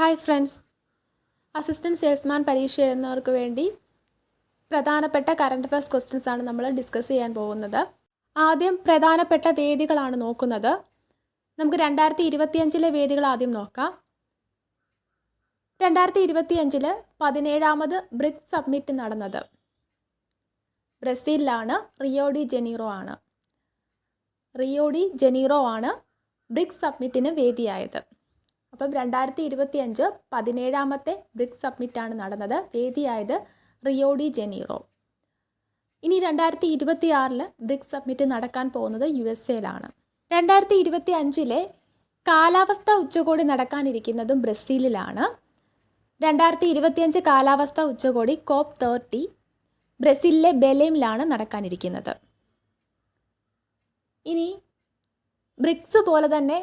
Hi friends assistant salesman പരീക്ഷ എഴുതുന്നവർക്ക് വേണ്ടി പ്രധാനപ്പെട്ട കറണ്ട് അഫയേഴ്സ് ക്വസ്റ്റ്യൻസ് ആണ് നമ്മൾ ഡിസ്കസ് ചെയ്യാൻ പോകുന്നത്. ആദ്യം പ്രധാനപ്പെട്ട വേദികളാണ് നോക്കുന്നത്. നമുക്ക് രണ്ടായിരത്തി ഇരുപത്തിയഞ്ചിലെ വേദികൾ ആദ്യം നോക്കാം. രണ്ടായിരത്തി ഇരുപത്തിയഞ്ചിൽ പതിനേഴാമത് ബ്രിക്സ് സബ്മിറ്റ് നടന്നത്. ബ്രസീലിലാണ് റിയോഡി ജനീറോ ആണ്. റിയോഡി ജനീറോ ആണ് ബ്രിക്സ് സബ്മിറ്റിന് വേദിയായത്. അപ്പം രണ്ടായിരത്തി ഇരുപത്തി അഞ്ച് പതിനേഴാമത്തെ ബ്രിക്സ് സബ്മിറ്റാണ് നടന്നത്. വേദിയായത് റിയോഡി ജനീറോ. ഇനി രണ്ടായിരത്തി ഇരുപത്തി ആറിൽ ബ്രിക്സ് സബ്മിറ്റ് നടക്കാൻ പോകുന്നത് യു എസ് എയിലാണ് രണ്ടായിരത്തി ഇരുപത്തി അഞ്ചിലെ കാലാവസ്ഥ ഉച്ചകോടി നടക്കാനിരിക്കുന്നതും ബ്രസീലിലാണ്. രണ്ടായിരത്തി ഇരുപത്തിയഞ്ച് കാലാവസ്ഥ ഉച്ചകോടി കോപ്പ് തേർട്ടി ബ്രസീലിലെ ബെലേമിലാണ് നടക്കാനിരിക്കുന്നത്. ഇനി ബ്രിക്സ് പോലെ തന്നെ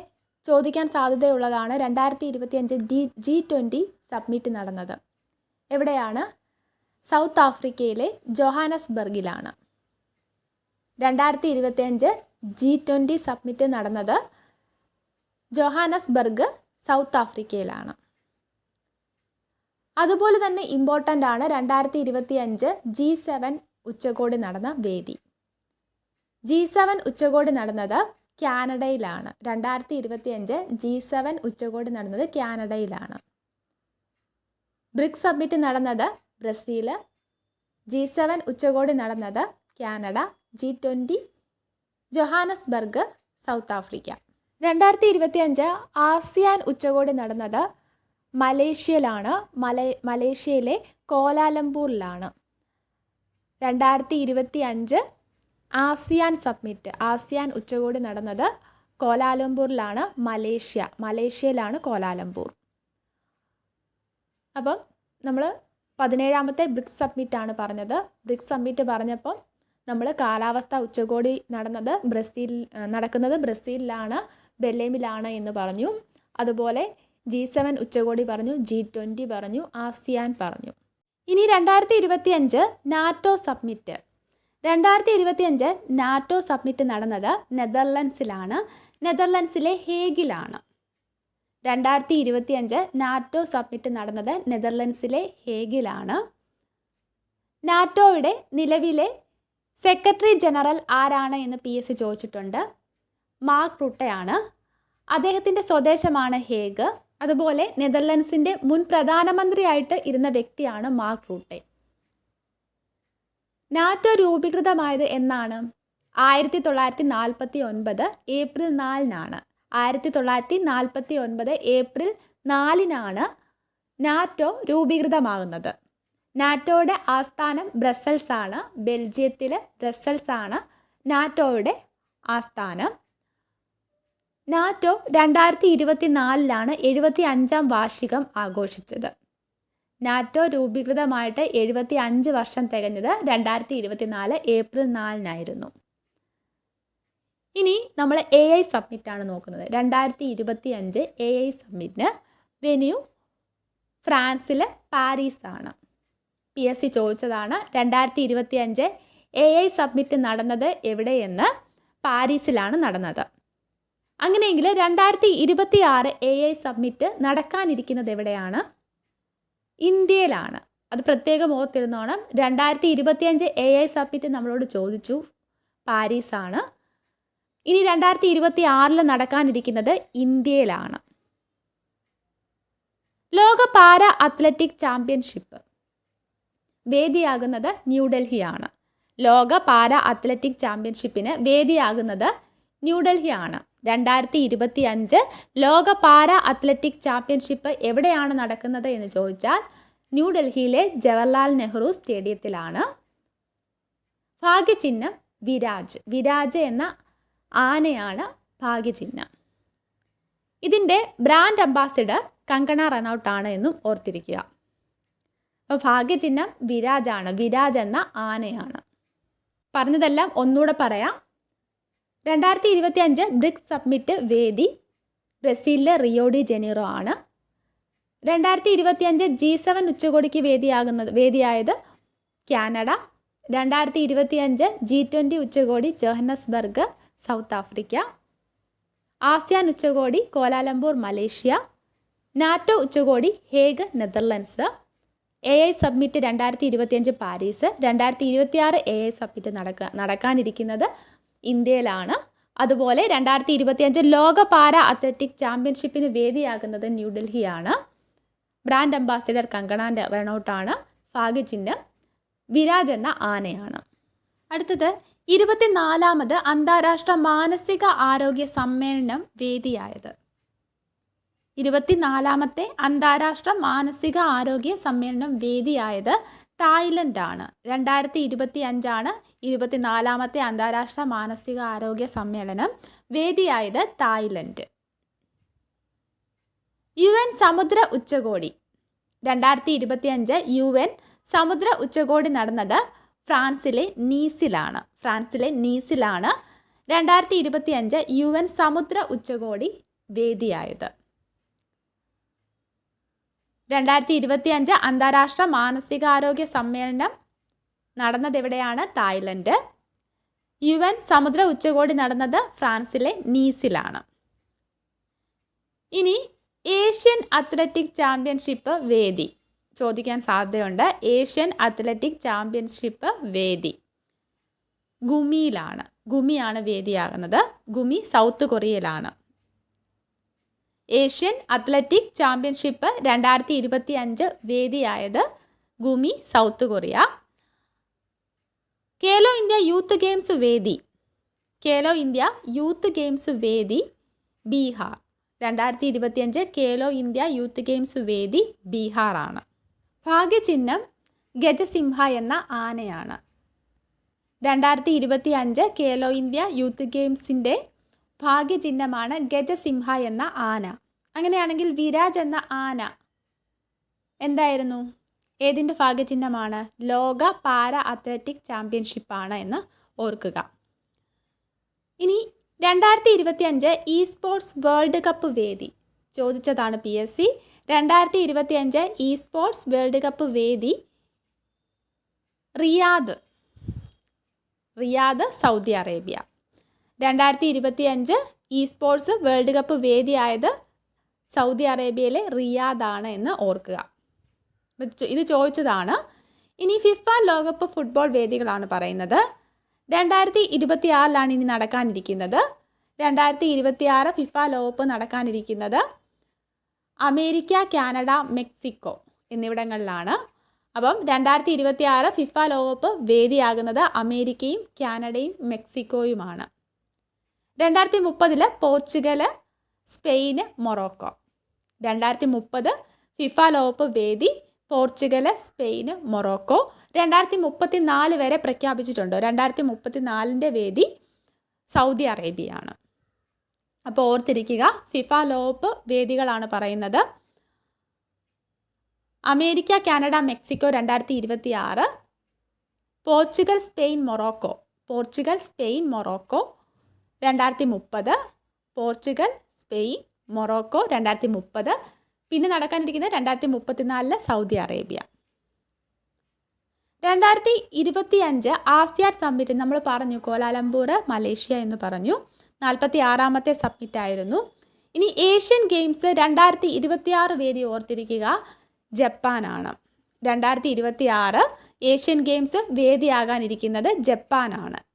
ചോദിക്കാൻ സാധ്യതയുള്ളതാണ് രണ്ടായിരത്തി ഇരുപത്തിയഞ്ച് ജി ജി ട്വന്റി സബ്മിറ്റ് നടന്നത്. എവിടെയാണ്? സൗത്ത് ആഫ്രിക്കയിലെ ജോഹാനസ്ബർഗിലാണ്. രണ്ടായിരത്തി ഇരുപത്തിയഞ്ച് ജി ട്വന്റി സബ്മിറ്റ് നടന്നത് ജോഹാനസ്ബർഗ് സൗത്ത് ആഫ്രിക്കയിലാണ്. അതുപോലെ തന്നെ ഇമ്പോർട്ടന്റ് ആണ് രണ്ടായിരത്തി ഇരുപത്തി അഞ്ച് ജി സെവൻ ഉച്ചകോടി നടന്ന വേദി. ജി സെവൻ ഉച്ചകോടി നടന്നത് കാനഡയിലാണ്. രണ്ടായിരത്തി ഇരുപത്തി അഞ്ച് ജി സെവൻ ഉച്ചകോടി നടന്നത് കാനഡയിലാണ്. ബ്രിക്സ് സബ്മിറ്റ് നടന്നത് ബ്രസീൽ ജി സെവൻ ഉച്ചകോടി നടന്നത് Canada. G twenty Johannesburg South Africa. രണ്ടായിരത്തി ഇരുപത്തി അഞ്ച് ആസിയാൻ ഉച്ചകോടി നടന്നത് മലേഷ്യയിലാണ്. മലേ മലേഷ്യയിലെ കോലാലംപൂരിലാണ്. രണ്ടായിരത്തി ഇരുപത്തി അഞ്ച് ആസിയാൻ സബ്മിറ്റ് ആസിയാൻ ഉച്ചകോടി നടന്നത് കോലാലംപൂരിലാണ് മലേഷ്യ മലേഷ്യയിലാണ് കോലാലംപൂർ. അപ്പം നമ്മൾ പതിനേഴാമത്തെ ബ്രിക്സ് സബ്മിറ്റാണ് പറഞ്ഞത്. ബ്രിക്സ് സബ്മിറ്റ് പറഞ്ഞപ്പം നമ്മൾ കാലാവസ്ഥ ഉച്ചകോടി നടന്നത് ബ്രസീൽ നടക്കുന്നത് ബ്രസീലിലാണ് ബെല്ലേമിലാണ് എന്ന് പറഞ്ഞു. അതുപോലെ ജി സെവൻ ഉച്ചകോടി പറഞ്ഞു ജി ട്വന്റി പറഞ്ഞു ആസിയാൻ പറഞ്ഞു. ഇനി രണ്ടായിരത്തി ഇരുപത്തി അഞ്ച് നാറ്റോ സബ്മിറ്റ്. രണ്ടായിരത്തി ഇരുപത്തിയഞ്ച് നാറ്റോ സബ്മിറ്റ് നടന്നത് നെതർലൻഡ്സിലാണ്. നെതർലൻഡ്സിലെ ഹേഗിലാണ്. രണ്ടായിരത്തി ഇരുപത്തിയഞ്ച് നാറ്റോ സബ്മിറ്റ് നടന്നത് നെതർലൻഡ്സിലെ ഹേഗിലാണ്. നാറ്റോയുടെ നിലവിലെ സെക്രട്ടറി ജനറൽ ആരാണ് എന്ന് പി എസ് ചോദിച്ചിട്ടുണ്ട്. മാർക്ക് റുട്ടയാണ്. അദ്ദേഹത്തിന്റെ സ്വദേശമാണ് ഹേഗ്. അതുപോലെ നെതർലൻഡ്സിന്റെ മുൻ പ്രധാനമന്ത്രിയായിട്ട് ഇരുന്ന വ്യക്തിയാണ് മാർക്ക് റൂട്ടെ. നാറ്റോ രൂപീകൃതമായത് എന്നാണ്. ആയിരത്തി തൊള്ളായിരത്തി നാൽപ്പത്തി ഒൻപത് ഏപ്രിൽ നാലിനാണ്. ആയിരത്തി തൊള്ളായിരത്തി നാൽപ്പത്തി ഒൻപത് ഏപ്രിൽ നാലിനാണ് നാറ്റോ രൂപീകൃതമാകുന്നത്. നാറ്റോയുടെ ആസ്ഥാനം ബ്രസൽസ് ആണ് ബെൽജിയത്തിലെ ബ്രസൽസ് ആണ് നാറ്റോയുടെ ആസ്ഥാനം. നാറ്റോ രണ്ടായിരത്തി ഇരുപത്തി നാലിലാണ് എഴുപത്തി അഞ്ചാം വാർഷികം ആഘോഷിച്ചത്. നാറ്റോ രൂപീകൃതമായിട്ട് എഴുപത്തി അഞ്ച് വർഷം തികഞ്ഞത് രണ്ടായിരത്തി ഇരുപത്തി നാല് ഏപ്രിൽ നാലിനായിരുന്നു. ഇനി നമ്മൾ എ ഐ സബ്മിറ്റാണ് നോക്കുന്നത്. രണ്ടായിരത്തി ഇരുപത്തി അഞ്ച് എ ഐ സബ്മിറ്റിന് വെന്യൂ ഫ്രാൻസിലെ പാരീസ് ആണ് പി എസ് സി ചോദിച്ചതാണ് രണ്ടായിരത്തി ഇരുപത്തി അഞ്ച് എ ഐ സബ്മിറ്റ് നടന്നത് എവിടെയെന്ന് പാരീസിലാണ് നടന്നത്. അങ്ങനെയെങ്കിൽ രണ്ടായിരത്തി ഇരുപത്തി ആറ് എ ഐ സബ്മിറ്റ് നടക്കാനിരിക്കുന്നത് എവിടെയാണ്? ഇന്ത്യയിലാണ്. അത് പ്രത്യേകം ഓർത്തിരുന്നോണം രണ്ടായിരത്തി ഇരുപത്തിയഞ്ച് എ ഐ സബ്മിറ്റ് നമ്മളോട് ചോദിച്ചു. പാരീസാണ്. ഇനി രണ്ടായിരത്തി ഇരുപത്തി ആറിൽ നടക്കാനിരിക്കുന്നത് ഇന്ത്യയിലാണ്. ലോക പാര അത്ലറ്റിക് ചാമ്പ്യൻഷിപ്പ്. വേദിയാകുന്നത് ന്യൂഡൽഹിയാണ്. ലോക പാര അത്ലറ്റിക് ചാമ്പ്യൻഷിപ്പിന് വേദിയാകുന്നത് ന്യൂഡൽഹിയാണ്. രണ്ടായിരത്തി ഇരുപത്തി അഞ്ച് ലോക പാര അത്ലറ്റിക് ചാമ്പ്യൻഷിപ്പ് എവിടെയാണ് നടക്കുന്നത് എന്ന് ചോദിച്ചാൽ ന്യൂഡൽഹിയിലെ ജവഹർലാൽ നെഹ്റു സ്റ്റേഡിയത്തിലാണ്. ഭാഗ്യചിഹ്നം വിരാജ്. വിരാജ് എന്ന ആനയാണ് ഭാഗ്യചിഹ്നം. ഇതിന്റെ ബ്രാൻഡ് അംബാസിഡർ കങ്കണ റണൌട്ട് ആണ് എന്നും ഓർത്തിരിക്കുക. അപ്പോൾ ഭാഗ്യചിഹ്നം വിരാജാണ്. വിരാജ് എന്ന ആനയാണ്. പറഞ്ഞതെല്ലാം ഒന്നുകൂടെ പറയാം. രണ്ടായിരത്തി ഇരുപത്തി അഞ്ച് ബ്രിക്സ് സബ്മിറ്റ് വേദി ബ്രസീലിലെ റിയോഡി ജനീറോ ആണ്. രണ്ടായിരത്തി ഇരുപത്തി അഞ്ച് ജി സെവൻ ഉച്ചകോടിക്ക് വേദിയാകുന്നത് വേദിയായത് കാനഡ. രണ്ടായിരത്തി ഇരുപത്തി അഞ്ച് ജി ട്വന്റി ഉച്ചകോടി ജോഹന്നസ്ബർഗ് സൗത്ത് ആഫ്രിക്ക. ആസിയാൻ ഉച്ചകോടി കോലാലംപൂർ മലേഷ്യ. നാറ്റോ ഉച്ചകോടി Hague Netherlands. A I submit രണ്ടായിരത്തി ഇരുപത്തിയഞ്ച് പാരീസ്. രണ്ടായിരത്തി ഇരുപത്തിയാറ് എ ഐ സബ്മിറ്റ് നടക്കുക നടക്കാനിരിക്കുന്നത് ഇന്ത്യയിലാണ്. അതുപോലെ രണ്ടായിരത്തി ഇരുപത്തിയഞ്ച് ലോക പാര അത്ലറ്റിക് ചാമ്പ്യൻഷിപ്പിന് വേദിയാകുന്നത് ന്യൂഡൽഹിയാണ്. ബ്രാൻഡ് അംബാസിഡർ കങ്കണ റണൌട്ടാണ് ഭാഗ്യചിഹ്നം വിരാജ് എന്ന ആനയാണ്. അടുത്തത് ഇരുപത്തിനാലാമത് അന്താരാഷ്ട്ര മാനസിക ആരോഗ്യ സമ്മേളനം വേദിയായത്. ഇരുപത്തിനാലാമത്തെ അന്താരാഷ്ട്ര മാനസിക ആരോഗ്യ സമ്മേളനം വേദിയായത് തായ്ലൻഡാണ്. രണ്ടായിരത്തി ഇരുപത്തി അഞ്ചാണ് ഇരുപത്തിനാലാമത്തെ അന്താരാഷ്ട്ര മാനസിക ആരോഗ്യ സമ്മേളനം വേദിയായത് തായ്ലൻഡ്. യു എൻ സമുദ്ര ഉച്ചകോടി. രണ്ടായിരത്തി ഇരുപത്തി അഞ്ച് യു എൻ സമുദ്ര ഉച്ചകോടി നടന്നത് ഫ്രാൻസിലെ നീസിലാണ്. ഫ്രാൻസിലെ നീസിലാണ് രണ്ടായിരത്തി ഇരുപത്തി അഞ്ച് യു എൻ സമുദ്ര ഉച്ചകോടി വേദിയായത്. രണ്ടായിരത്തി ഇരുപത്തി അഞ്ച് അന്താരാഷ്ട്ര മാനസികാരോഗ്യ സമ്മേളനം നടന്നത് എവിടെയാണ് തായ്ലൻഡ്. യു എൻ സമുദ്ര ഉച്ചകോടി നടന്നത് ഫ്രാൻസിലെ നീസിലാണ്. ഇനി ഏഷ്യൻ അത്ലറ്റിക് ചാമ്പ്യൻഷിപ്പ് വേദി. ചോദിക്കാൻ സാധ്യതയുണ്ട്. ഏഷ്യൻ അത്ലറ്റിക് ചാമ്പ്യൻഷിപ്പ് വേദി. ഗുമിയിലാണ്. ഗുമിയാണ് വേദിയാകുന്നത്. ഗുമി സൗത്ത് കൊറിയയിലാണ്. ഏഷ്യൻ അത്ലറ്റിക് ചാമ്പ്യൻഷിപ്പ് രണ്ടായിരത്തി ഇരുപത്തി അഞ്ച് വേദിയായത് Gumi South Korea. Khelo India youth games വേദി. കേലോ ഇന്ത്യ യൂത്ത് ഗെയിംസ് വേദി ബീഹാർ. രണ്ടായിരത്തി ഇരുപത്തിയഞ്ച് കേലോ ഇന്ത്യ യൂത്ത് ഗെയിംസ് വേദി ബീഹാറാണ്. ഭാഗ്യചിഹ്നം ഗജസിംഹ എന്ന ആനയാണ്. രണ്ടായിരത്തി ഇരുപത്തി അഞ്ച് കേലോ ഇന്ത്യ യൂത്ത് ഗെയിംസിന്റെ ഭാഗ്യചിഹ്നമാണ് ഗജസിംഹ എന്ന ആന. അങ്ങനെയാണെങ്കിൽ വിരാജ് എന്ന ആന എന്തായിരുന്നു? ഏതിന്റെ ഭാഗ്യചിഹ്നമാണ്? ലോക പാര അത്ലറ്റിക് ചാമ്പ്യൻഷിപ്പാണ് എന്ന് ഓർക്കുക. ഇനി രണ്ടായിരത്തി ഇരുപത്തി അഞ്ച് ഇ സ്പോർട്സ് വേൾഡ് കപ്പ് വേദി. ചോദിച്ചതാണ് പി എസ് സി. രണ്ടായിരത്തി ഇരുപത്തി അഞ്ച് ഇ സ്പോർട്സ് വേൾഡ് കപ്പ് വേദി റിയാദ്. Riyadh Saudi Arabia. രണ്ടായിരത്തി ഇരുപത്തി അഞ്ച് ഇ സ്പോർട്സ് വേൾഡ് കപ്പ് വേദിയായത് സൗദി അറേബ്യയിലെ റിയാദാണ് എന്ന് ഓർക്കുക. ഇത് ചോദിച്ചതാണ്. ഇനി ഫിഫ ലോകകപ്പ് ഫുട്ബോൾ വേദികളാണ് പറയുന്നത്. രണ്ടായിരത്തി ഇരുപത്തി ആറിലാണ് ഇനി നടക്കാനിരിക്കുന്നത്. രണ്ടായിരത്തി ഇരുപത്തി ആറ് ഫിഫ ലോകകപ്പ് നടക്കാനിരിക്കുന്നത് അമേരിക്ക കാനഡ മെക്സിക്കോ എന്നിവിടങ്ങളിലാണ്. അപ്പം രണ്ടായിരത്തി ഇരുപത്തി ആറ് ഫിഫ ലോകകപ്പ് വേദിയാകുന്നത് അമേരിക്കയും കാനഡയും മെക്സിക്കോയുമാണ്. രണ്ടായിരത്തി മുപ്പതിൽ പോർച്ചുഗൽ സ്പെയിന് മൊറോക്കോ. രണ്ടായിരത്തി മുപ്പത് ഫിഫ ലോകകപ്പ് വേദി പോർച്ചുഗൽ സ്പെയിന് മൊറോക്കോ. രണ്ടായിരത്തി മുപ്പത്തി നാല് വരെ പ്രഖ്യാപിച്ചിട്ടുണ്ട്. രണ്ടായിരത്തി മുപ്പത്തി നാലിന്റെ വേദി സൗദി അറേബ്യയാണ്. അപ്പോൾ ഓർത്തിരിക്കുക ഫിഫ ലോകകപ്പ് വേദികളാണ് പറയുന്നത്. അമേരിക്ക കാനഡ മെക്സിക്കോ രണ്ടായിരത്തി ഇരുപത്തി ആറ് Portugal Spain Morocco. Portugal Spain Morocco. രണ്ടായിരത്തി മുപ്പത് പോർച്ചുഗൽ സ്പെയിൻ മൊറോക്കോ രണ്ടായിരത്തി മുപ്പത് പിന്നെ നടക്കാനിരിക്കുന്നത് രണ്ടായിരത്തി മുപ്പത്തിനാലിൽ സൗദി അറേബ്യ. രണ്ടായിരത്തി ഇരുപത്തി അഞ്ച് ആസിയാൻ സമ്മിറ്റ് നമ്മൾ പറഞ്ഞു കോലാലംപൂർ മലേഷ്യ എന്ന് പറഞ്ഞു. നാൽപ്പത്തി ആറാമത്തെ സബ്മിറ്റ് ആയിരുന്നു. ഇനി ഏഷ്യൻ ഗെയിംസ് രണ്ടായിരത്തി ഇരുപത്തി ആറ് വേദി ഓർത്തിരിക്കുക ജപ്പാനാണ്. രണ്ടായിരത്തി ഇരുപത്തി ആറ് ഏഷ്യൻ ഗെയിംസ് വേദിയാകാനിരിക്കുന്നത് ജപ്പാനാണ്.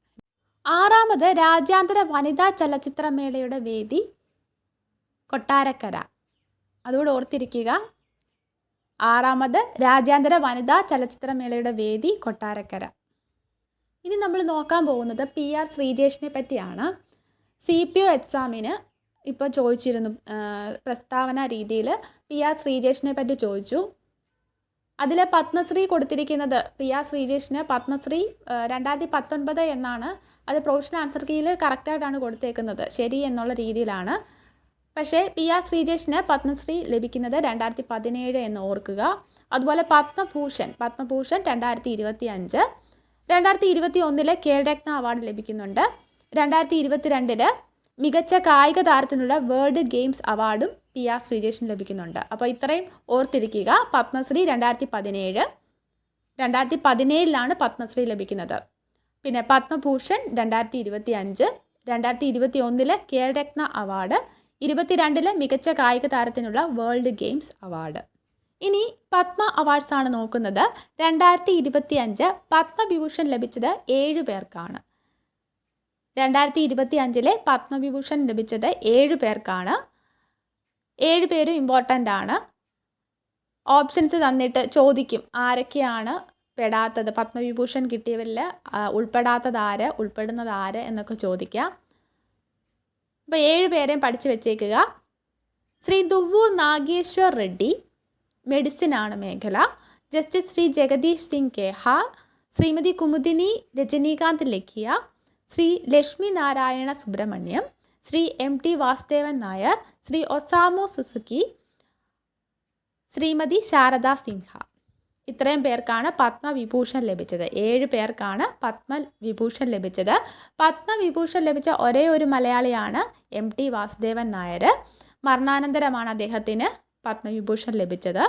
ആറാമത് രാജ്യാന്തര വനിതാ ചലച്ചിത്രമേളയുടെ വേദി കൊട്ടാരക്കര. അതുകൂടെ ഓർത്തിരിക്കുക. ആറാമത് രാജ്യാന്തര വനിതാ ചലച്ചിത്രമേളയുടെ വേദി കൊട്ടാരക്കര. ഇനി നമ്മൾ നോക്കാൻ പോകുന്നത് പി ആർ ശ്രീജേഷിനെ പറ്റിയാണ്. സി പി ഒ എക്സാമിന് ഇപ്പോൾ ചോദിച്ചിരുന്നു പ്രസ്താവന രീതിയിൽ പി ആർ ശ്രീജേഷിനെ പറ്റി ചോദിച്ചു. അതിൽ പത്മശ്രീ കൊടുത്തിരിക്കുന്നത് പി ആർ ശ്രീജേഷിന്. പത്മശ്രീ രണ്ടായിരത്തി പത്തൊൻപത് എന്നാണ് അത് പ്രൊഫഷണൽ ആൻസർ കീയിൽ കറക്റ്റായിട്ടാണ് കൊടുത്തേക്കുന്നത്. ശരി എന്നുള്ള രീതിയിലാണ്. പക്ഷേ പി ആർ ശ്രീജേഷിന് പത്മശ്രീ ലഭിക്കുന്നത് രണ്ടായിരത്തി പതിനേഴ് എന്ന് ഓർക്കുക. അതുപോലെ പത്മഭൂഷൺ പത്മഭൂഷൺ രണ്ടായിരത്തി ഇരുപത്തി അഞ്ച് രണ്ടായിരത്തി ഇരുപത്തി ഒന്നിൽ കേൾരത്ന അവാർഡ് ലഭിക്കുന്നുണ്ട്. രണ്ടായിരത്തി ഇരുപത്തിരണ്ടിൽ മികച്ച കായിക താരത്തിനുള്ള വേൾഡ് ഗെയിംസ് അവാർഡും പി ആർ ശ്രീജേഷൻ ലഭിക്കുന്നുണ്ട്. അപ്പോൾ ഇത്രയും ഓർത്തിരിക്കുക. പത്മശ്രീ രണ്ടായിരത്തി പതിനേഴ് രണ്ടായിരത്തി പതിനേഴിലാണ് പത്മശ്രീ ലഭിക്കുന്നത്. പിന്നെ പത്മഭൂഷൺ രണ്ടായിരത്തി ഇരുപത്തി അഞ്ച് രണ്ടായിരത്തി ഇരുപത്തി ഒന്നിൽ കേരരത്ന അവാർഡ് ഇരുപത്തിരണ്ടിൽ മികച്ച കായിക താരത്തിനുള്ള വേൾഡ് ഗെയിംസ് അവാർഡ്. ഇനി പത്മ അവാർഡ്സ് ആണ് നോക്കുന്നത്. രണ്ടായിരത്തി ഇരുപത്തി അഞ്ച് പത്മവിഭൂഷൺ ലഭിച്ചത് ഏഴ് പേർക്കാണ്. രണ്ടായിരത്തി ഇരുപത്തി അഞ്ചിലെ പത്മവിഭൂഷൺ ലഭിച്ചത് ഏഴ് പേർക്കാണ്. ഏഴ് പേരും ഇമ്പോർട്ടന്റ് ആണ്. ഓപ്ഷൻസ് തന്നിട്ട് ചോദിക്കും ആരൊക്കെയാണ് പെടാത്തത്. പത്മവിഭൂഷൺ കിട്ടിയവരിൽ ഉൾപ്പെടാത്തത് ആര് ഉൾപ്പെടുന്നത് ആര് എന്നൊക്കെ ചോദിക്കാം. അപ്പോൾ ഏഴ് പേരെയും പഠിച്ചു വെച്ചേക്കുക. ശ്രീ ദുവു നാഗേശ്വർ റെഡ്ഡി മെഡിസിൻ ആണ് മേഖല. Justice Shri Jagdish Singh Khehar Shrimati Kumudini Rajinikant Lakhia Shri Lakshmi Narayana Subramaniam Shri M T Vasudevan Nair Shri Osamu Suzuki Shrimati Sharda Sinha. ഇത്രയും പേർക്കാണ് പത്മവിഭൂഷൺ ലഭിച്ചത്. ഏഴ് പേർക്കാണ് പത്മവിഭൂഷൺ ലഭിച്ചത്. പത്മവിഭൂഷൺ ലഭിച്ച ഒരേ ഒരു മലയാളിയാണ് എം ടി വാസുദേവൻ നായർ. മരണാനന്തരമാണ് അദ്ദേഹത്തിന് പത്മവിഭൂഷൺ ലഭിച്ചത്.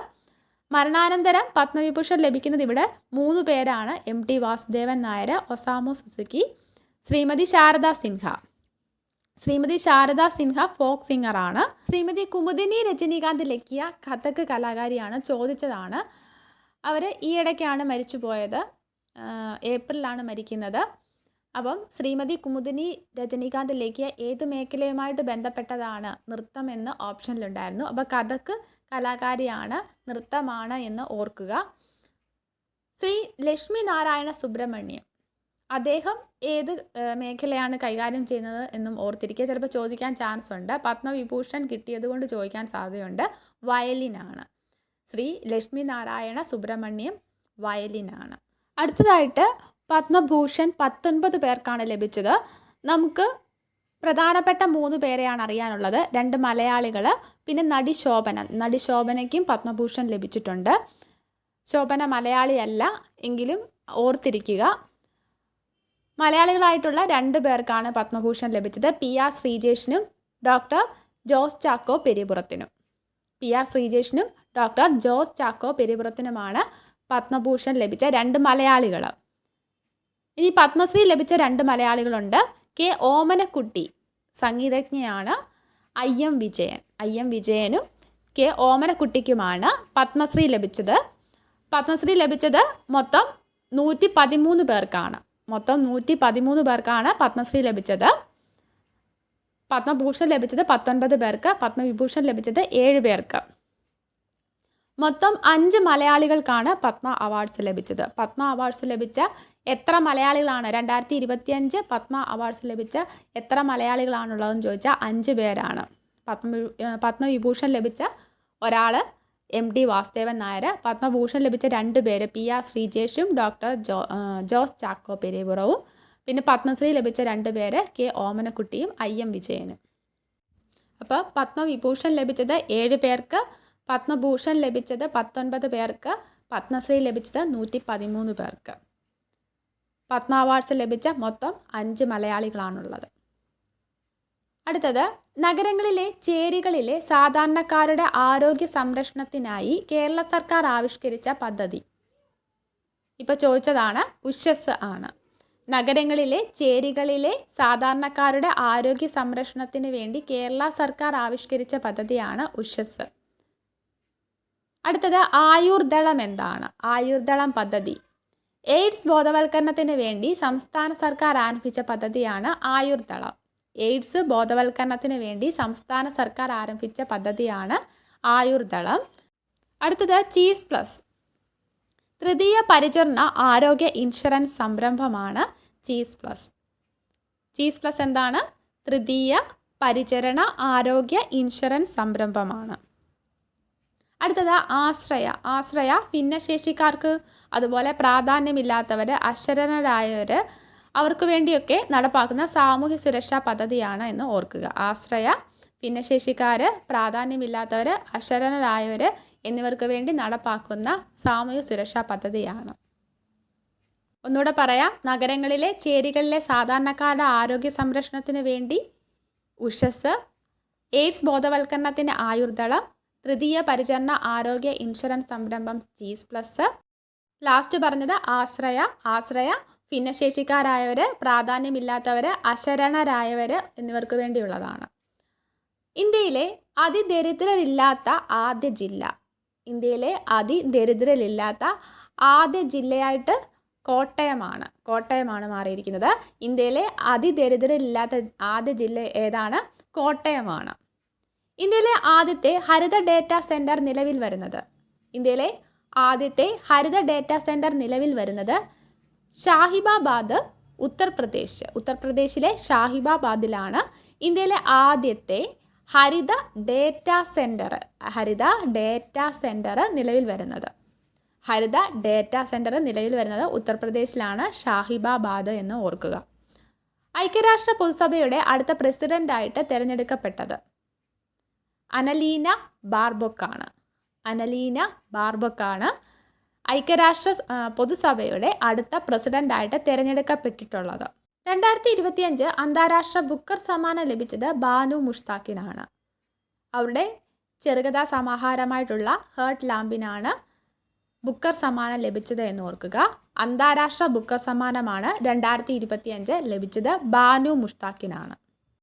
മരണാനന്തരം പത്മവിഭൂഷൺ ലഭിക്കുന്നത് ഇവിടെ മൂന്ന് പേരാണ് M T Vasudevan Nair Osamu Suzuki Shrimati Sharda Sinha. Shrimati Sharda Sinha folk സിംഗറാണ് Shrimati Kumudini Rajinikanth Lakhia Kathak കലാകാരിയാണ് ചോദിച്ചതാണ്. അവർ ഈയിടയ്ക്കാണ് മരിച്ചു പോയത്. ഏപ്രിലാണ് മരിക്കുന്നത്. അപ്പം ശ്രീമതി കുമുദിനി രജനീകാന്ത് ലേഖിയ ഏത് മേഖലയുമായിട്ട് ബന്ധപ്പെട്ടതാണ് നൃത്തം എന്ന് ഓപ്ഷനിലുണ്ടായിരുന്നു. അപ്പോൾ കഥക്ക് കലാകാരിയാണ് നൃത്തമാണ് എന്ന് ഓർക്കുക. ശ്രീ ലക്ഷ്മി നാരായണ സുബ്രഹ്മണ്യം. അദ്ദേഹം ഏത് മേഖലയാണ് കൈകാര്യം ചെയ്യുന്നത് എന്നും ഓർത്തിരിക്കുക. ചിലപ്പോൾ ചോദിക്കാൻ ചാൻസ് ഉണ്ട്. പത്മവിഭൂഷൺ കിട്ടിയത് കൊണ്ട് ചോദിക്കാൻ സാധ്യതയുണ്ട്. വയലിനാണ്. ശ്രീ ലക്ഷ്മി നാരായണ സുബ്രഹ്മണ്യം വയലിനാണ്. അടുത്തതായിട്ട് പത്മഭൂഷൺ പത്തൊൻപത് പേർക്കാണ് ലഭിച്ചത്. നമുക്ക് പ്രധാനപ്പെട്ട മൂന്ന് പേരെയാണ് അറിയാനുള്ളത്. രണ്ട് മലയാളികൾ പിന്നെ നടി ശോഭന. നടി ശോഭനയ്ക്കും പത്മഭൂഷൺ ലഭിച്ചിട്ടുണ്ട്. ശോഭന മലയാളിയല്ല. എങ്കിലും ഓർത്തിരിക്കുക. മലയാളികളായിട്ടുള്ള രണ്ട് പേർക്കാണ് പത്മഭൂഷൺ ലഭിച്ചത്. പി ആർ ശ്രീജേഷിനും ഡോക്ടർ ജോസ് ചാക്കോ പെരിപുറത്തിനും പി ആർ ശ്രീജേഷിനും ഡോക്ടർ ജോസ് ചാക്കോ പെരിപുറത്തിനുമാണ് പത്മഭൂഷൺ ലഭിച്ച രണ്ട് മലയാളികൾ ഇനി പത്മശ്രീ ലഭിച്ച രണ്ട് മലയാളികളുണ്ട്. K Omanakutty സംഗീതജ്ഞയാണ്. I M Vijayan I M വിജയനും കെ ഓമനക്കുട്ടിക്കുമാണ് പത്മശ്രീ ലഭിച്ചത്. പത്മശ്രീ ലഭിച്ചത് മൊത്തം നൂറ്റി പതിമൂന്ന് പേർക്കാണ്. മൊത്തം നൂറ്റി പതിമൂന്ന് പേർക്കാണ് പത്മശ്രീ ലഭിച്ചത്. പത്മഭൂഷൺ ലഭിച്ചത് പത്തൊൻപത് പേർക്ക് പത്മവിഭൂഷൺ ലഭിച്ചത് ഏഴ് പേർക്ക്. മൊത്തം അഞ്ച് മലയാളികൾക്കാണ് പത്മ അവാർഡ്സ് ലഭിച്ചത്. പത്മ അവാർഡ്സ് ലഭിച്ച എത്ര മലയാളികളാണ്? രണ്ടായിരത്തി ഇരുപത്തിയഞ്ച് പത്മ അവാർഡ്സ് ലഭിച്ച എത്ര മലയാളികളാണുള്ളതെന്ന് ചോദിച്ചാൽ അഞ്ച് പേരാണ്. പത്മ പത്മവിഭൂഷൺ ലഭിച്ച ഒരാൾ എം ഡി വാസുദേവൻ നായർ പത്മഭൂഷൺ ലഭിച്ച രണ്ട് പേര് പി ആർ ശ്രീജേഷും ഡോക്ടർ ജോ ജോസ് ചാക്കോ പെരേപുറവും പിന്നെ പത്മശ്രീ ലഭിച്ച രണ്ട് പേര് കെ ഓമനക്കുട്ടിയും ഐ എം വിജയനും. അപ്പോൾ പത്മവിഭൂഷൺ ലഭിച്ചത് ഏഴ് പേർക്ക് പത്മഭൂഷൺ ലഭിച്ചത് പത്തൊൻപത് പേർക്ക് പത്മശ്രീ ലഭിച്ചത് നൂറ്റി പതിമൂന്ന് പേർക്ക്. പത്മ അവാർഡ്സ് ലഭിച്ച മൊത്തം അഞ്ച് മലയാളികളാണുള്ളത്. അടുത്തത് നഗരങ്ങളിലെ ചേരികളിലെ സാധാരണക്കാരുടെ ആരോഗ്യ സംരക്ഷണത്തിനായി കേരള സർക്കാർ ആവിഷ്കരിച്ച പദ്ധതി. ഇപ്പോൾ ചോദിച്ചതാണ് ഉഷസ് ആണ്. നഗരങ്ങളിലെ ചേരികളിലെ സാധാരണക്കാരുടെ ആരോഗ്യ സംരക്ഷണത്തിന് വേണ്ടി കേരള സർക്കാർ ആവിഷ്കരിച്ച പദ്ധതിയാണ് ഉഷസ്. അടുത്തത് ആയുർദളം എന്താണ്? ആയുർദളം പദ്ധതി. എയ്ഡ്സ് ബോധവൽക്കരണത്തിന് വേണ്ടി സംസ്ഥാന സർക്കാർ ആരംഭിച്ച പദ്ധതിയാണ് ആയുർദളം. എയ്ഡ്സ് ബോധവൽക്കരണത്തിന് വേണ്ടി സംസ്ഥാന സർക്കാർ ആരംഭിച്ച പദ്ധതിയാണ് ആയുർദളം. അടുത്തത് ചീസ് പ്ലസ്. തൃതീയ പരിചരണ ആരോഗ്യ ഇൻഷുറൻസ് സംരംഭമാണ് ചീസ് പ്ലസ്. ചീസ് പ്ലസ് എന്താണ്? തൃതീയ പരിചരണ ആരോഗ്യ ഇൻഷുറൻസ് സംരംഭമാണ്. അടുത്തത് ആശ്രയ. ആശ്രയ ഭിന്നശേഷിക്കാർക്ക് അതുപോലെ പ്രാധാന്യമില്ലാത്തവർ അശരണരായവർ അവർക്ക് വേണ്ടിയൊക്കെ നടപ്പാക്കുന്ന സാമൂഹ്യ സുരക്ഷാ പദ്ധതിയാണ് എന്ന് ഓർക്കുക. ആശ്രയ ഭിന്നശേഷിക്കാർ പ്രാധാന്യമില്ലാത്തവർ അശരണരായവർ എന്നിവർക്ക് വേണ്ടി നടപ്പാക്കുന്ന സാമൂഹ്യ സുരക്ഷാ പദ്ധതിയാണ്. ഒന്നുകൂടെ പറയാം. നഗരങ്ങളിലെ ചേരികളിലെ സാധാരണക്കാരുടെ ആരോഗ്യ സംരക്ഷണത്തിന് വേണ്ടി ഉഷസ് എയ്ഡ്സ് ബോധവൽക്കരണത്തിന് ആയുർദളം തൃതീയ പരിചരണ ആരോഗ്യ ഇൻഷുറൻസ് സംരംഭം ചീസ് പ്ലസ്. ലാസ്റ്റ് പറഞ്ഞത് ആശ്രയ. ആശ്രയ ഭിന്നശേഷിക്കാരായവർ പ്രാധാന്യമില്ലാത്തവർ അശരണരായവർ എന്നിവർക്ക് വേണ്ടിയുള്ളതാണ്. ഇന്ത്യയിലെ അതിദരിദ്രരില്ലാത്ത ആദ്യ ജില്ല. ഇന്ത്യയിലെ അതിദരിദ്രരില്ലാത്ത ആദ്യ ജില്ലയായിട്ട് കോട്ടയമാണ്. കോട്ടയമാണ് മാറിയിരിക്കുന്നത്. ഇന്ത്യയിലെ അതിദരിദ്രരില്ലാത്ത ആദ്യ ജില്ല ഏതാണ്? കോട്ടയമാണ്. ഇന്ത്യയിലെ ആദ്യത്തെ ഹരിത ഡേറ്റാ സെന്റർ നിലവിൽ വരുന്നത്. ഇന്ത്യയിലെ ആദ്യത്തെ ഹരിത ഡേറ്റാ സെന്റർ നിലവിൽ വരുന്നത് ഷാഹിബാബാദ് ഉത്തർപ്രദേശ്. ഉത്തർപ്രദേശിലെ ഷാഹിബാബാദിലാണ് ഇന്ത്യയിലെ ആദ്യത്തെ ഹരിത ഡേറ്റ സെന്റർ ഹരിത ഡേറ്റ സെന്റർ നിലവിൽ വരുന്നത്. ഹരിത ഡേറ്റ സെന്റർ നിലവിൽ വരുന്നത് ഉത്തർപ്രദേശിലാണ് ഷാഹിബാബാദ് എന്ന് ഓർക്കുക. ഐക്യരാഷ്ട്ര പൊതുസഭയുടെ അടുത്ത പ്രസിഡന്റായിട്ട് തിരഞ്ഞെടുക്കപ്പെട്ടത് അനലീന ബാർബൊക്കാണ്. അനലീന ബാർബൊക്കാണ് ഐക്യരാഷ്ട്ര പൊതുസഭയുടെ അടുത്ത പ്രസിഡന്റായിട്ട് തിരഞ്ഞെടുക്കപ്പെട്ടിട്ടുള്ളത്. രണ്ടായിരത്തി ഇരുപത്തിയഞ്ച് അന്താരാഷ്ട്ര ബുക്കർ സമ്മാനം ലഭിച്ചത് ബാനു മുഷ്താഖിനാണ്. അവരുടെ ചെറുകഥാ സമാഹാരമായിട്ടുള്ള ഹേർട്ട് ലാമ്പിനാണ് ബുക്കർ സമ്മാനം ലഭിച്ചത് എന്ന് ഓർക്കുക അന്താരാഷ്ട്ര ബുക്കർ സമ്മാനമാണ് രണ്ടായിരത്തി ഇരുപത്തിയഞ്ച് ലഭിച്ചത് ബാനു മുഷ്താഖിനാണ്.